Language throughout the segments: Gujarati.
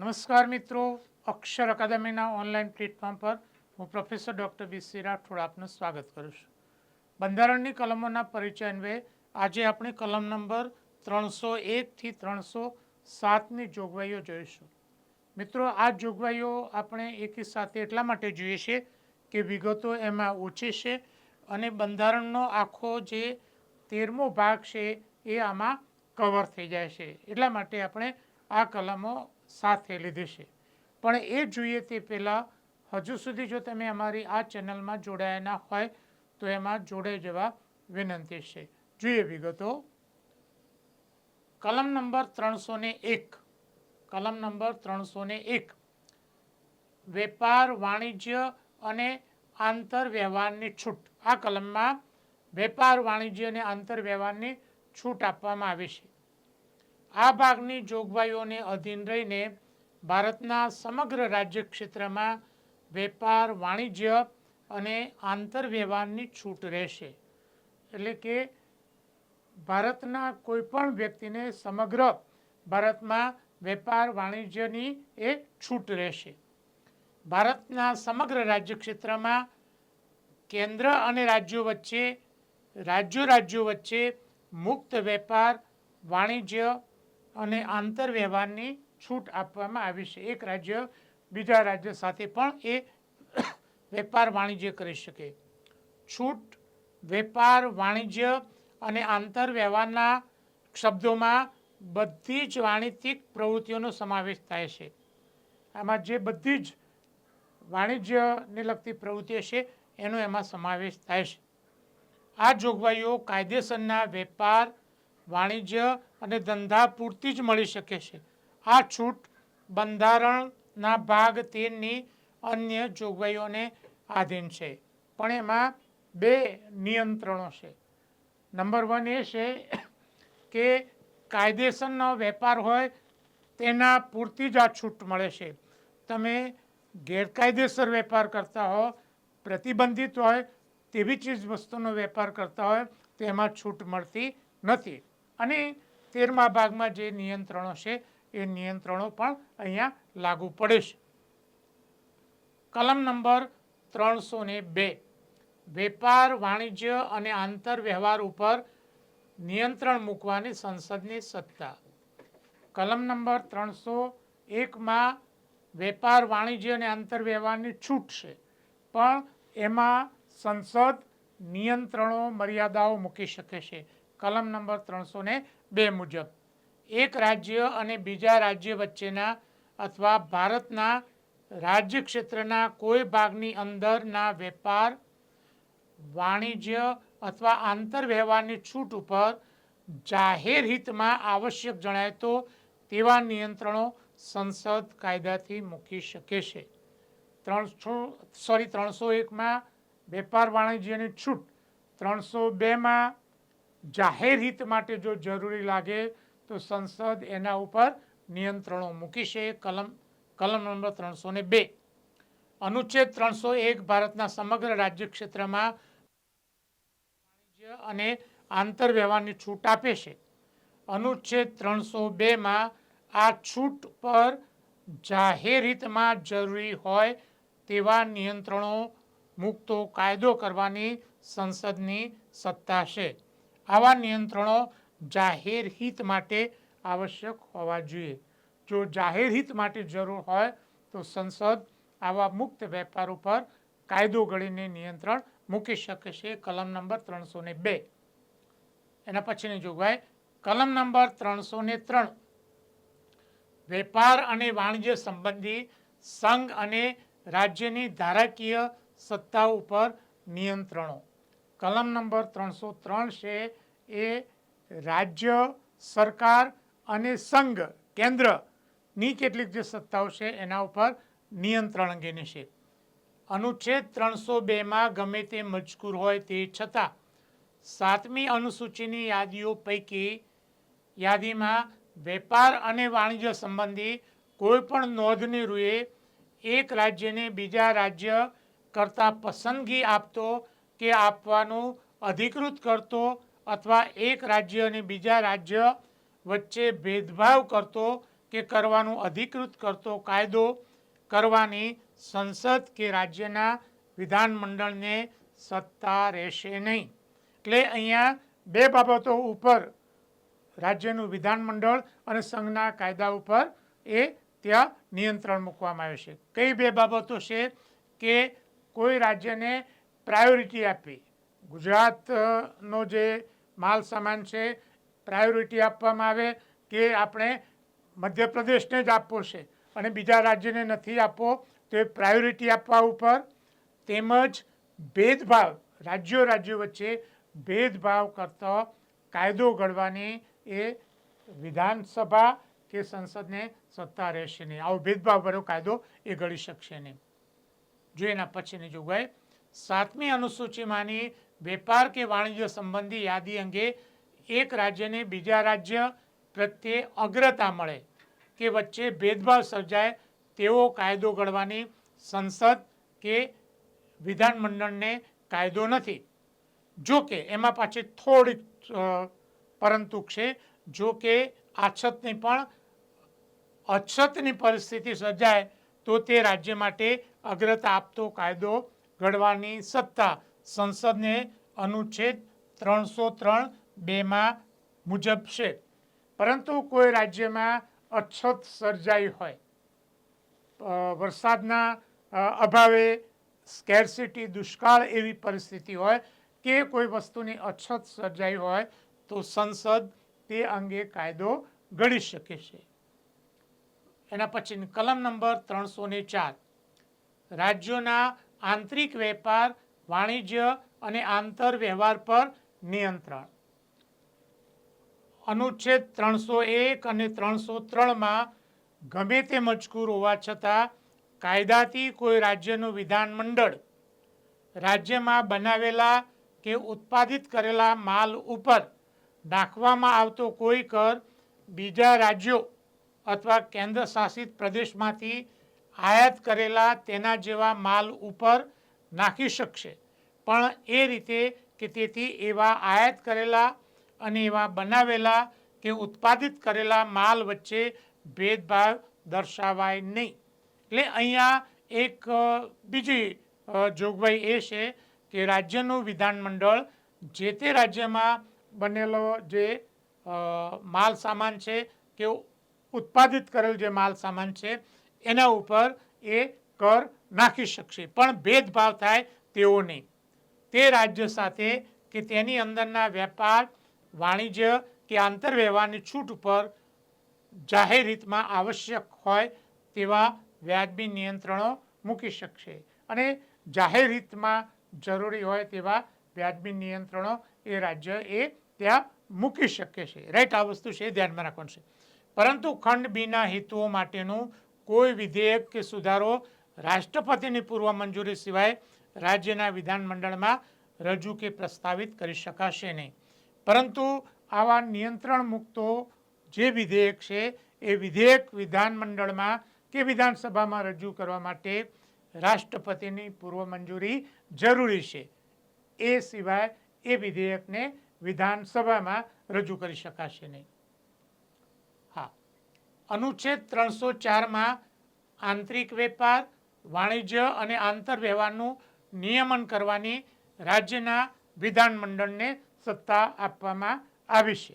નમસ્કાર મિત્રો, અક્ષર અકાદમીના ઓનલાઈન પ્લેટફોર્મ પર હું professor doctor B C Rathod આપનું સ્વાગત કરું છું. બંધારણની કલમોના પરિચય અન્વયે આજે આપણે કલમ નંબર ત્રણસો એકથી ત્રણસો સાતની જોગવાઈઓ જોઈશું. મિત્રો, આ જોગવાઈઓ આપણે એકી સાથે એટલા માટે જોઈએ છે કે વિગતો એમાં ઓછી છે અને બંધારણનો આખો જે તેરમો ભાગ છે એ આમાં કવર થઈ જાય છે. એટલા માટે આપણે આ કલમો સાથે લીધી છે. પણ એ જોઈએ તે પહેલાં હજુ સુધી જો તમે અમારી આ ચેનલમાં જોડાયા હોય, તો એમાં જોડાઈ જવા વિનંતી છે. જોઈએ વિગતો. કલમ નંબર ત્રણસો એક. કલમ નંબર ત્રણસો એક. વેપાર, વાણિજ્ય અને આંતર વ્યવહારની છૂટ. આ કલમમાં વેપાર, વાણિજ્ય અને આંતર વ્યવહારની છૂટ આપવામાં આવી છે. આ ભાગની જોગવાઈઓને અધીન રહીને ભારતના સમગ્ર રાજ્ય ક્ષેત્રમાં વેપાર, વાણિજ્ય અને આંતરવ્યવહારની છૂટ રહેશે. એટલે કે ભારતના કોઈપણ વ્યક્તિને સમગ્ર ભારતમાં વેપાર, વાણિજ્યની એ છૂટ રહેશે. ભારતના સમગ્ર રાજ્ય ક્ષેત્રમાં કેન્દ્ર અને રાજ્યો વચ્ચે, રાજ્યો રાજ્યો વચ્ચે મુક્ત વેપાર, વાણિજ્ય અને આંતર વ્યવહારની છૂટ આપવામાં આવી છે. એક રાજ્ય બીજા રાજ્ય સાથે પણ એ વેપાર વાણિજ્ય કરી શકે. છૂટ, વેપાર, વાણિજ્ય અને આંતર વ્યવહારના શબ્દોમાં બધી જ વાણિજ્યિક પ્રવૃત્તિઓનો સમાવેશ થાય છે. આમાં જે બધી જ વાણિજ્યને લગતી પ્રવૃત્તિઓ છે એનો એમાં સમાવેશ થાય છે. આ જોગવાઈઓ કાયદેસરના વેપાર, વાણિજ્ય અને ધંધા પૂરતી જ મળી શકે છે. આ છૂટ બંધારણના ભાગ તેરની અન્ય જોગવાઈઓને આધીન છે. પણ એમાં બે નિયંત્રણો છે. નંબર વન એ છે કે કાયદેસરનો વેપાર હોય તેના પૂરતી જ આ છૂટ મળે છે. તમે ગેરકાયદેસર વેપાર કરતા હો, પ્રતિબંધિત હોય તેવી ચીજ વસ્તુનો વેપાર કરતા હોય, તેમાં છૂટ મળતી નથી. અને તેરમા ભાગમાં જે નિયંત્રણો છે, એ નિયંત્રણો પણ અહીંયા લાગુ પડે છે. કલમ નંબર ત્રણસો ને બે. વેપાર, વાણિજ્ય અને આંતર વ્યવહાર ઉપર નિયંત્રણ મૂકવાની સંસદની સત્તા. કલમ નંબર ત્રણસો એકમાં વેપાર, વાણિજ્ય અને આંતર વ્યવહારની છૂટ છે. પણ એમાં સંસદ નિયંત્રણો, મર્યાદાઓ મૂકી શકે છે. કલમ નંબર ત્રણસો ને બે મુજબ. એક રાજ્ય અને બીજા રાજ્ય વચ્ચેના અથવા ભારતના રાજ્ય ક્ષેત્રના કોઈ ભાગની અંદરના વેપાર, વાણિજ્ય અથવા આંતરવ્યવહારની છૂટ ઉપર જાહેર હિતમાં આવશ્યક જણાય તો તેવા નિયંત્રણો સંસદ કાયદાથી મૂકી શકે છે. ત્રણસો, સોરી, ત્રણસો એકમાં વેપાર વાણિજ્યની છૂટ, ત્રણસો બેમાં જાહેર હિત માટે જો જરૂરી લાગે તો સંસદ એના ઉપર નિયંત્રણો મૂકી છે. કલમ કલમ નંબર ત્રણસો ને બે. અનુચ્છેદ ત્રણસો એક ભારતના સમગ્ર રાજ્ય ક્ષેત્રમાં અને આંતર વ્યવહારની છૂટ આપે છે. અનુચ્છેદ ત્રણસો બેમાં આ છૂટ પર જાહેર હિતમાં જરૂરી હોય તેવા નિયંત્રણો મુક્તો કાયદો કરવાની સંસદની સત્તા છે. આવા નિયંત્રણો જાહેર હિત માટે આવશ્યક હોવા જોઈએ. જો જાહેર હિત માટે જરૂર હોય તો સંસદ આવા મુક્ત વેપાર ઉપર કાયદો ઘડીને નિયંત્રણ મૂકી શકે છે. કલમ નંબર ત્રણસો ને બે. એના પછીની જોગવાઈ. કલમ નંબર ત્રણસો ને ત્રણ. વેપાર અને વાણિજ્ય સંબંધી સંઘ અને રાજ્યની ધારાકીય સત્તા ઉપર નિયંત્રણો. કલમ નંબર ત્રણસો ત્રણ છે એ રાજ્ય, સરકાર અને સંઘ કેન્દ્રની કેટલીક જે સત્તાઓ છે એના ઉપર નિયંત્રણ અંગેની છે. અનુચ્છેદ ત્રણસો બેમાં ગમે તે મજકૂર હોય તે છતાં સાતમી અનુસૂચિની યાદીઓ પૈકી યાદીમાં વેપાર અને વાણિજ્ય સંબંધી કોઈ પણ નોંધની રૂએ, એક રાજ્યને બીજા રાજ્ય કરતાં પસંદગી આપતો કે આપવાનું અધિકૃત કરતો અથવા એક રાજ્ય અને બીજા રાજ્ય વચ્ચે ભેદભાવ કરતો કે કરવાનું અધિકૃત કરતો કાયદો કરવાની સંસદ કે રાજ્યના વિધાનમંડળને સત્તા રહેશે નહીં. એટલે અહીંયા બે બાબતો ઉપર રાજ્યનું વિધાનમંડળ અને સંઘના કાયદા ઉપર એ ત્યાં નિયંત્રણ મૂકવામાં આવે છે. કઈ બે બાબતો છે કે કોઈ રાજ્યને પ્રાયોરિટી આપવી? ગુજરાતનો જે માલ સામાન છે પ્રાયોરિટી આપવામાં આવે કે આપણે મધ્યપ્રદેશને જ આપવો છે અને બીજા રાજ્યને નથી આપવો, તો એ પ્રાયોરિટી આપવા ઉપર તેમજ ભેદભાવ રાજ્યો રાજ્યો વચ્ચે ભેદભાવ કરતો કાયદો ઘડવાની એ વિધાનસભા કે સંસદને સત્તા રહેશે નહીં. આવો ભેદભાવવાળો કાયદો એ ઘડી શકશે નહીં. જો એના પછીની જોગવાઈ સાતમી અનુસૂચિમાંની વેપાર કે વાણિજ્ય સંબંધી યાદી અંગે એક રાજ્યને બીજા રાજ્ય પ્રત્યે અગ્રતા મળે કે વચ્ચે ભેદભાવ સર્જાય તેવો કાયદો ઘડવાની સંસદ કે વિધાનમંડળને કાયદો નથી. જો કે એમાં પાછી થોડીક પરંતુ છે, જો કે આછતની પણ, અછતની પરિસ્થિતિ સર્જાય તો તે રાજ્ય માટે અગ્રતા આપતો કાયદો ઘડવાની સત્તા સંસદને અનુચ્છેદ ત્રણસો ત્રણ બેમાં મુજબ છે. પરંતુ કોઈ રાજ્યમાં અછત સર્જાઈ હોય. વરસાદના અભાવે સ્કેરસિટી, દુષ્કાળ એવી પરિસ્થિતિ હોય કે કોઈ વસ્તુની અછત સર્જાઈ હોય તો સંસદ તે અંગે કાયદો ઘડી શકે છે. એના પછી કલમ નંબર ત્રણસો ને ચાર. રાજ્યોના આંતરિક વેપાર વાણિજ્ય અને આંતર વ્યવહાર પર નિયંત્રણ. અનુચ્છેદ ત્રણસો એક અને ત્રણસો ત્રણમાં ગમે તે મજકૂર હોવા છતાં કાયદાથી કોઈ રાજ્યનું વિધાનમંડળ રાજ્યમાં બનાવેલા કે ઉત્પાદિત કરેલા માલ ઉપર નાખવામાં આવતો કોઈ કર બીજા રાજ્યો અથવા કેન્દ્ર શાસિત પ્રદેશમાંથી આયાત કરેલા તેના જેવા માલ ઉપર નાખી શકશે. પણ એ રીતે કે તેથી એવા આયાત કરેલા અને એવા બનાવેલા કે ઉત્પાદિત કરેલા માલ વચ્ચે ભેદભાવ દર્શાવાય નહીં. એટલે અહીંયા એક બીજી જોગવાઈ એ છે કે રાજ્યનું વિધાનમંડળ જે તે રાજ્યમાં બનેલો જે માલ સામાન છે કે ઉત્પાદિત કરેલ જે માલ સામાન છે, એના ઉપર એ કર નાખી શકશે. પણ ભેદભાવ થાય તેવો નહીં. તે રાજ્ય સાથે કે તેની અંદરના વેપાર, વાણિજ્ય કે આંતરવ્યવહારની છૂટ ઉપર જાહેર રીતમાં આવશ્યક હોય તેવા વ્યાજબી નિયંત્રણો મૂકી શકશે. અને જાહેર રીતમાં જરૂરી હોય તેવા વ્યાજબી નિયંત્રણો એ રાજ્ય એ ત્યાં મૂકી શકે છે. રાઈટ, આ વસ્તુ છે ધ્યાનમાં રાખવાનું છે. પરંતુ ખંડ બીના હેતુઓ માટેનું કોઈ વિધેયક કે સુધારો રાષ્ટ્રપતિની પૂર્વ મંજૂરી સિવાય રાજ્યના વિધાનમંડળમાં રજૂ કે પ્રસ્તાવિત કરી શકાશે નહીં. પરંતુ આવા નિયંત્રણ મુક્તો જે વિધેયક છે, એ વિધેયક વિધાનમંડળમાં કે વિધાનસભામાં રજૂ કરવા માટે રાષ્ટ્રપતિની પૂર્વ મંજૂરી જરૂરી છે. એ સિવાય એ વિધેયકને વિધાનસભામાં રજૂ કરી શકાશે નહીં. હા. અનુચ્છેદ ત્રણસો ચારમાં આંતરિક વેપાર વાણિજ્ય અને આંતરવ્યવહારનું નિયમન કરવાની રાજ્યના વિધાનમંડળને સત્તા આપવામાં આવી છે.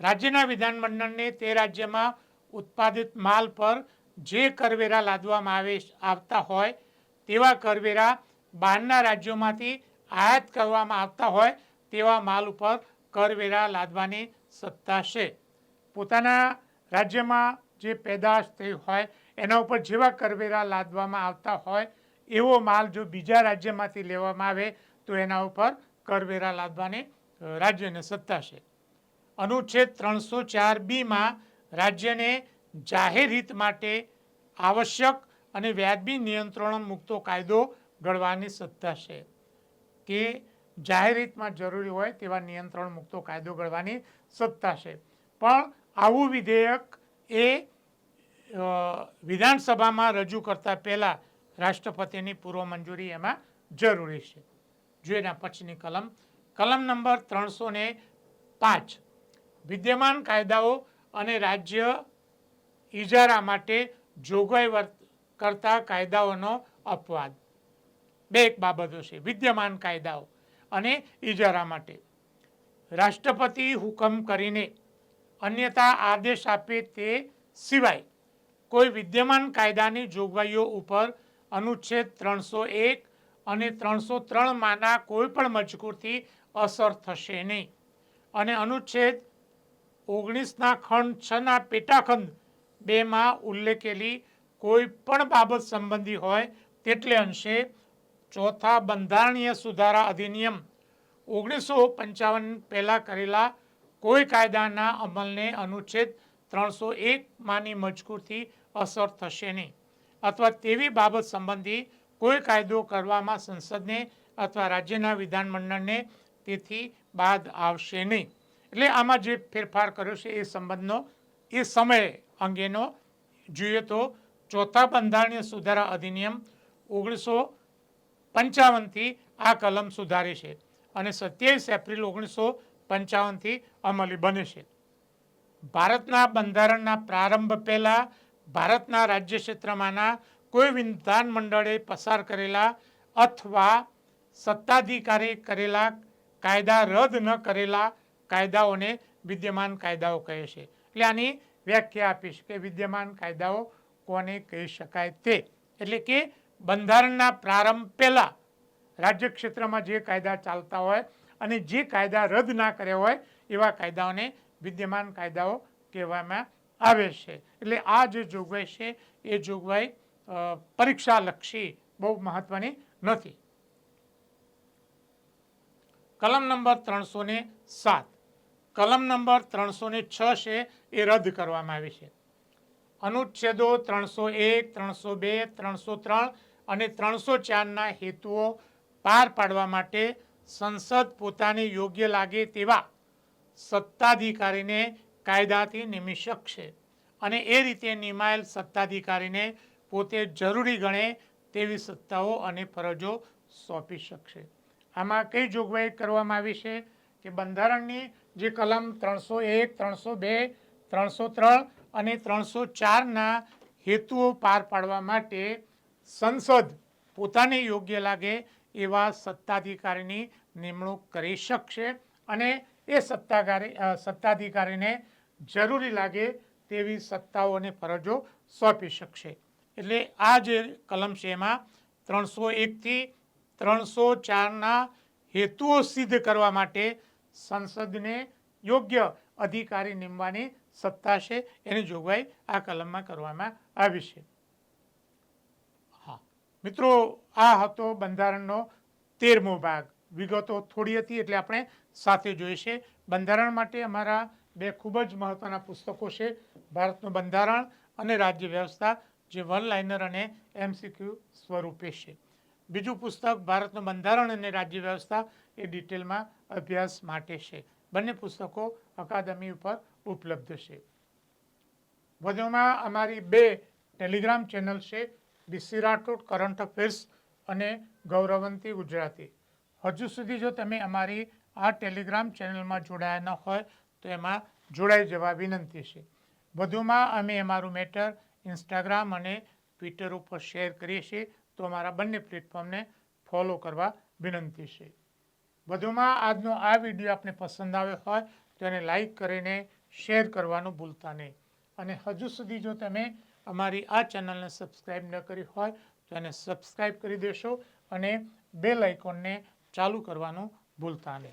રાજ્યના વિધાનમંડળને તે રાજ્યમાં ઉત્પાદિત માલ પર જે કરવેરા લાદવામાં આવે આવતા હોય તેવા કરવેરા બહારના રાજ્યોમાંથી આયાત કરવામાં આવતા હોય તેવા માલ ઉપર કરવેરા લાદવાની સત્તા છે. પોતાના રાજ્યમાં જે પેદાશ થઈ હોય, એના ઉપર જેવા કરવેરા લાદવામાં આવતા હોય, એવો માલ જો બીજા રાજ્યમાંથી લેવામાં આવે, તો એના ઉપર કરવેરા લાદવાની રાજ્યને સત્તા છે અનુચ્છેદ ત્રણસો ચાર બીમાં રાજ્યને જાહેર હિત માટે આવશ્યક અને વ્યાજબી નિયંત્રણ મુક્તો કાયદો ઘડવાની સત્તા છે કે જાહેર હિતમાં જરૂરી હોય તેવા નિયંત્રણ મુક્તો કાયદો ઘડવાની સત્તા છે પણ આવું વિધેયક એ વિધાનસભામાં રજૂ કરતા પહેલાં રાષ્ટ્રપતિની પૂર્વ મંજૂરી એમાં જરૂરી છે. જો એના પછીની કલમ. કલમ નંબર ત્રણસો પાંચ. વિદ્યમાન કાયદાઓ અને રાજ્ય ઇજારા માટે જોગવાઈ કરતા કાયદાઓનો અપવાદ. બે એક બાબતો છે. વિદ્યમાન કાયદાઓ અને ઇજારા માટે. રાષ્ટ્રપતિ હુકમ કરીને અન્યથા આદેશ આપે તે સિવાય કોઈ વિદ્યમાન કાયદાની જોગવાઈઓ ઉપર અનુચ્છેદ ત્રણસો એક અને ત્રણસો ત્રણમાંના કોઈ પણ મજકૂરથી અસર થશે નહીં. અને અનુચ્છેદ ઓગણીસના ખંડ છના પેટાખંડ બેમાં ઉલ્લેખેલી કોઈ પણ બાબત સંબંધી હોય તેટલે અંશે ચોથા બંધારણીય સુધારા અધિનિયમ ઓગણીસો પંચાવન પહેલાં કરેલા કોઈ કાયદાના અમલને અનુચ્છેદ ત્રણસો એકમાંની મજકૂરથી અસર થશે નહીં અથવા તેવી બાબત સંબંધી કોઈ કાયદો કરવામાં સંસદને અથવા રાજ્યના વિધાનમંડળને તેથી બાદ આવશે નહીં. એટલે આમાં જે ફેરફાર કર્યો છે એ સંબંધનો, એ સમય અંગેનો જોઈએ તો ચોથા બંધારણીય સુધારા અધિનિયમ ઓગણીસો પંચાવનથી આ કલમ સુધારી છે અને સત્યાવીસ એપ્રિલ ઓગણીસો પંચાવનથી અમલી બને છે. ભારતના બંધારણના પ્રારંભ પહેલાં ભારતના રાજ્ય ક્ષેત્રમાંના કોઈ વિધાન મંડળે પસાર કરેલા અથવા સત્તાધિકારી કરેલા કાયદા રદ ન કરેલા કાયદાઓને વિદ્યમાન કાયદાઓ કહે છે. એટલે આની વ્યાખ્યા આપીશ કે વિદ્યમાન કાયદાઓ કોને કહી શકાય તે. એટલે કે બંધારણના પ્રારંભ પહેલાં રાજ્ય ક્ષેત્રમાં જે કાયદા ચાલતા હોય અને જે કાયદા રદ ના કર્યા હોય, એવા કાયદાઓને વિદ્યમાન કાયદાઓ કહેવામાં આવે છે. એટલે આ જે જોગવાઈ છે, એ જોગવાઈ પરીક્ષાલક્ષી બહુ મહત્વની નથી. કલમ નંબર ત્રણસો ને સાત. કલમ નંબર ત્રણસો ને છ છે, એ રદ કરવામાં આવી છે. અનુચ્છેદો ત્રણસો એક ત્રણસો બે ત્રણસો ત્રણ અને ત્રણસો ચારના હેતુઓ પાર પાડવા માટે સંસદ પોતાને યોગ્ય લાગે તેવા સત્તાધિકારીને કાયદાથી નિમી શકશે. અને એ રીતે નિમાયેલ સત્તાધિકારીને પોતે જરૂરી ગણે તેવી સત્તાઓ અને ફરજો સોંપી શકશે. આમાં કઈ જોગવાઈ કરવામાં આવી છે? કે બંધારણની જે કલમ ત્રણસો એક, ત્રણસો બે, ત્રણસો ત્રણ અને ત્રણસો ચારના હેતુઓ પાર પાડવા માટે સંસદ પોતાને યોગ્ય લાગે એવા સત્તાધિકારીની નિમણૂક કરી શકશે અને એ સત્તાધારી સત્તાધિકારીને જરૂરી લાગે તેવી સત્તાઓ અને ફરજો સોંપી શકશે. એટલે આ જે કલમ છે એમાં ત્રણસો એકથી ત્રણસો ચારના હેતુઓ સિદ્ધ કરવા માટે સંસદને યોગ્ય અધિકારી નીમવાની સત્તા છે એની જોગવાઈ આ કલમમાં કરવામાં આવી છે. મિત્રો, આ હતો બંધારણનો તેરમો ભાગ. વિગતો થોડી હતી એટલે આપણે સાથે જોઈશે. બંધારણ માટે અમારા બે ખૂબ જ મહત્વના પુસ્તકો છે. ભારતનું બંધારણ અને રાજ્ય વ્યવસ્થા, જે વન લાઇનર અને એમસીક્યુ સ્વરૂપે છે. બીજું પુસ્તક, ભારતનું બંધારણ અને રાજ્ય વ્યવસ્થા, એ ડિટેલમાં અભ્યાસ માટે છે. બંને પુસ્તકો અકાદમી ઉપર ઉપલબ્ધ છે. વધુમાં અમારી બે ટેલિગ્રામ ચેનલ છે. D C Rathod, current affairs અને ગૌરવંતી ગુજરાતી. હજુ સુધી જો તમે અમારી આ ટેલિગ્રામ ચેનલમાં જોડાયા ન હોય, તો એમાં જોડાઈ જવા વિનંતી છે. વધુમાં અમે અમારું મેટર ઇન્સ્ટાગ્રામ અને ટ્વિટર ઉપર શેર કરીએ છીએ, તો અમારા બંને પ્લેટફોર્મને ફોલો કરવા વિનંતી છે. વધુમાં આજનો આ વીડિયો આપને પસંદ આવ્યો હોય, તો એને લાઈક કરીને શેર કરવાનું ભૂલતા નહીં. અને હજુ સુધી જો તમે અમારી આ ચેનલને સબસ્ક્રાઈબ ન કરી હોય તો એને સબસ્ક્રાઈબ કરી દેશો અને બેલ આઇકોનને ચાલુ કરવાનું ભૂલતા નહીં.